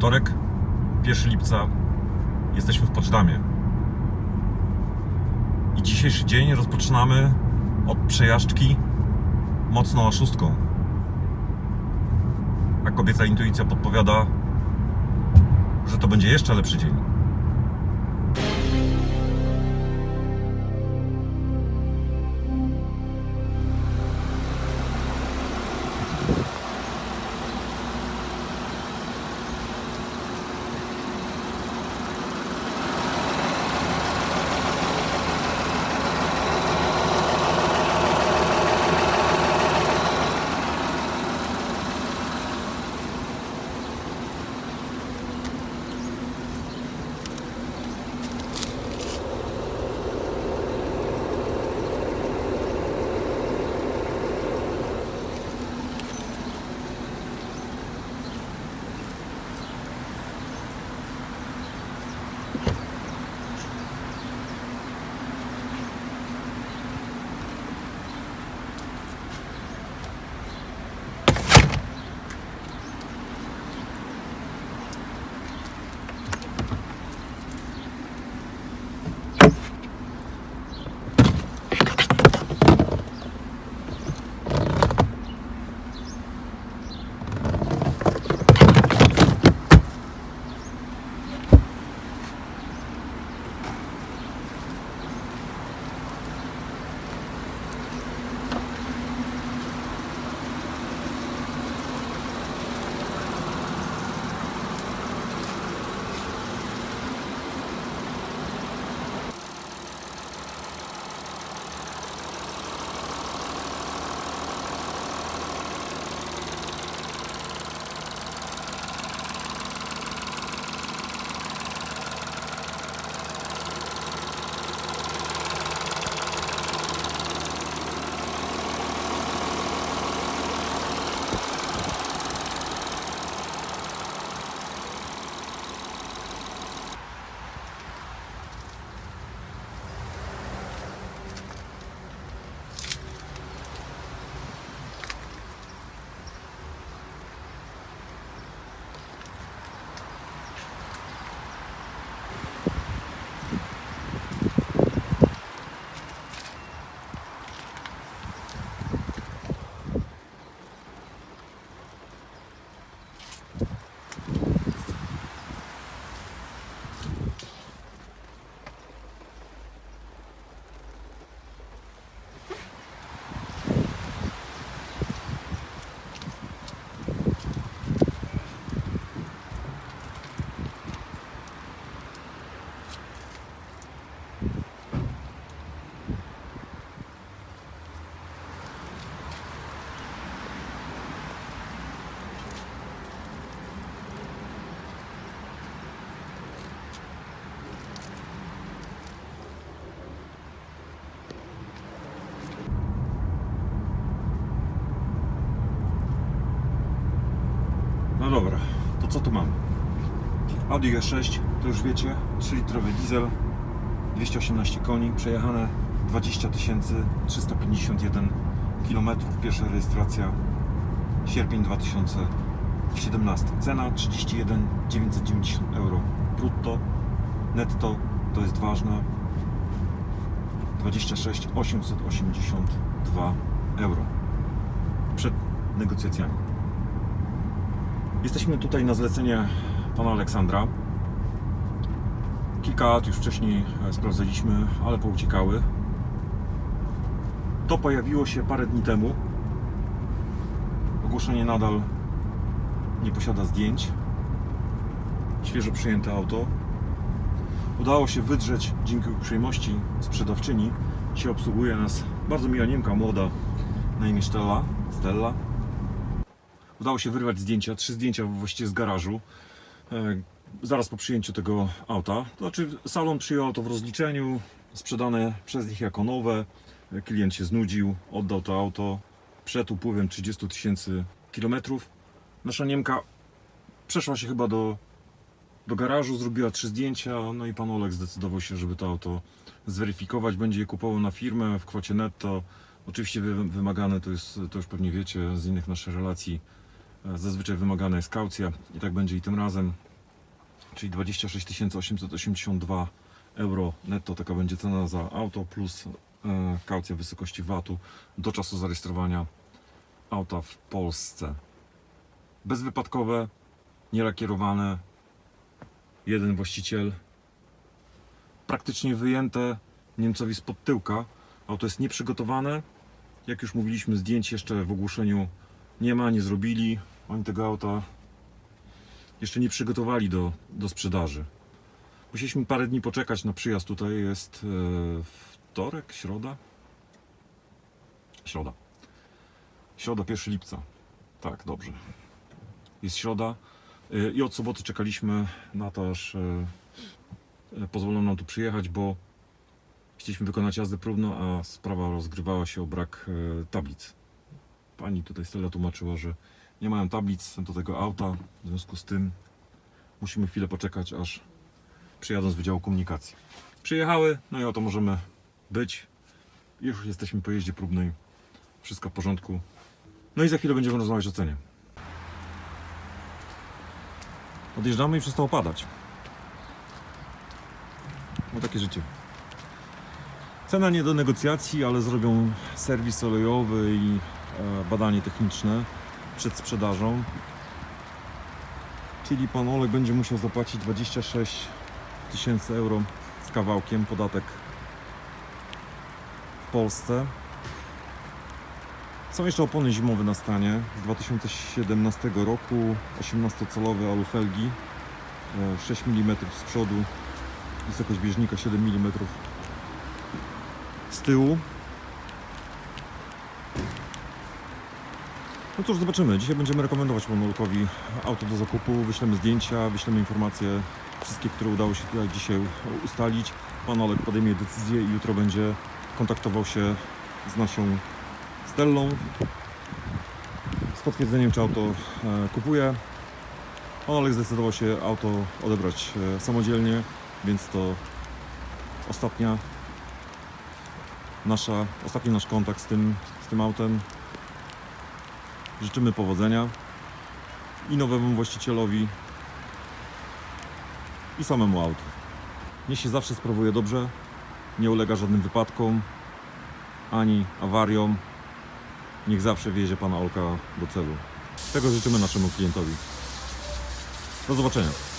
Wtorek, 1 lipca, jesteśmy w Poczdamie. I dzisiejszy dzień rozpoczynamy od przejażdżki mocno oszustką. A kobieca intuicja podpowiada, że to będzie jeszcze lepszy dzień. Dobra, to co tu mamy? Audi A6, to już wiecie, 3-litrowy diesel, 218 koni, przejechane 20 351 km, pierwsza rejestracja, sierpień 2017. Cena 31 990 euro brutto, netto to jest ważne, 26 882 euro przed negocjacjami. Jesteśmy tutaj na zlecenie pana Aleksandra. Kilka lat już wcześniej e, sprawdzaliśmy, ale pouciekały. To pojawiło się parę dni temu. Ogłoszenie nadal nie posiada zdjęć. Świeżo przyjęte auto. Udało się wydrzeć dzięki uprzejmości sprzedawczyni. Dzisiaj obsługuje nas bardzo miła Niemka, młoda, na imię Stella. Stella. Udało się wyrwać zdjęcia, trzy zdjęcia właściwie z garażu. e, Zaraz po przyjęciu tego auta. To znaczy, salon przyjął auto w rozliczeniu, sprzedane przez nich jako nowe. Klient się znudził, oddał to auto przed upływem 30 tysięcy kilometrów. Nasza Niemka przeszła się chyba do, do garażu, zrobiła trzy zdjęcia, no i pan Olek zdecydował się, żeby to auto zweryfikować. Będzie je kupował na firmę w kwocie netto. Oczywiście wy- wymagane to jest, to już pewnie wiecie z innych naszych relacji, zazwyczaj wymagana jest kaucja i tak będzie i tym razem. czyli 26 882 euro netto. Taka będzie cena za auto plus e, kaucja wysokości VAT-u do czasu zarejestrowania auta w Polsce. Bezwypadkowe, nielakierowane, jeden właściciel, praktycznie wyjęte Niemcowi spod tyłka. Auto jest nieprzygotowane. Jak już mówiliśmy, zdjęć jeszcze w ogłoszeniu nie ma, nie zrobili. Oni tego auta jeszcze nie przygotowali do, do sprzedaży. Musieliśmy parę dni poczekać na przyjazd tutaj. Jest e, wtorek, środa? Środa. Środa, 1 lipca. Tak, dobrze. Jest środa e, i od soboty czekaliśmy na to, aż e, e, pozwolono nam tu przyjechać, bo chcieliśmy wykonać jazdę próbną, a sprawa rozgrywała się o brak e, tablic. Pani tutaj Stella tłumaczyła, że nie mają tablic do tego auta, w związku z tym musimy chwilę poczekać, aż przyjadą z Wydziału Komunikacji. Przyjechały, no i oto możemy być. Już jesteśmy po jeździe próbnej. Wszystko w porządku. No i za chwilę będziemy rozmawiać o cenie. Odjeżdżamy i przestało padać. No takie życie. Cena nie do negocjacji, ale zrobią serwis olejowy i badanie techniczne przed sprzedażą. Czyli pan Olek będzie musiał zapłacić 26 tysięcy euro z kawałkiem podatek w Polsce. Są jeszcze opony zimowe na stanie z 2017 roku, 18-calowe alufelgi, e, 6 mm z przodu, wysokość bieżnika 7 mm z tyłu. No cóż, zobaczymy. Dzisiaj będziemy rekomendować panu Olkowi auto do zakupu. Wyślemy zdjęcia, wyślemy informacje, wszystkie, które udało się tutaj dzisiaj ustalić. Pan Olek podejmie decyzję i jutro będzie kontaktował się z naszą Stellą z potwierdzeniem, czy auto e, kupuje. Pan Olek zdecydował się auto odebrać e, samodzielnie, więc to ostatnia nasza, ostatni nasz kontakt z tym, z tym autem. Życzymy powodzenia i nowemu właścicielowi, i samemu autu. Niech się zawsze sprawuje dobrze, nie ulega żadnym wypadkom, ani awariom. Niech zawsze wiezie Pana Olka do celu. Tego życzymy naszemu klientowi. Do zobaczenia.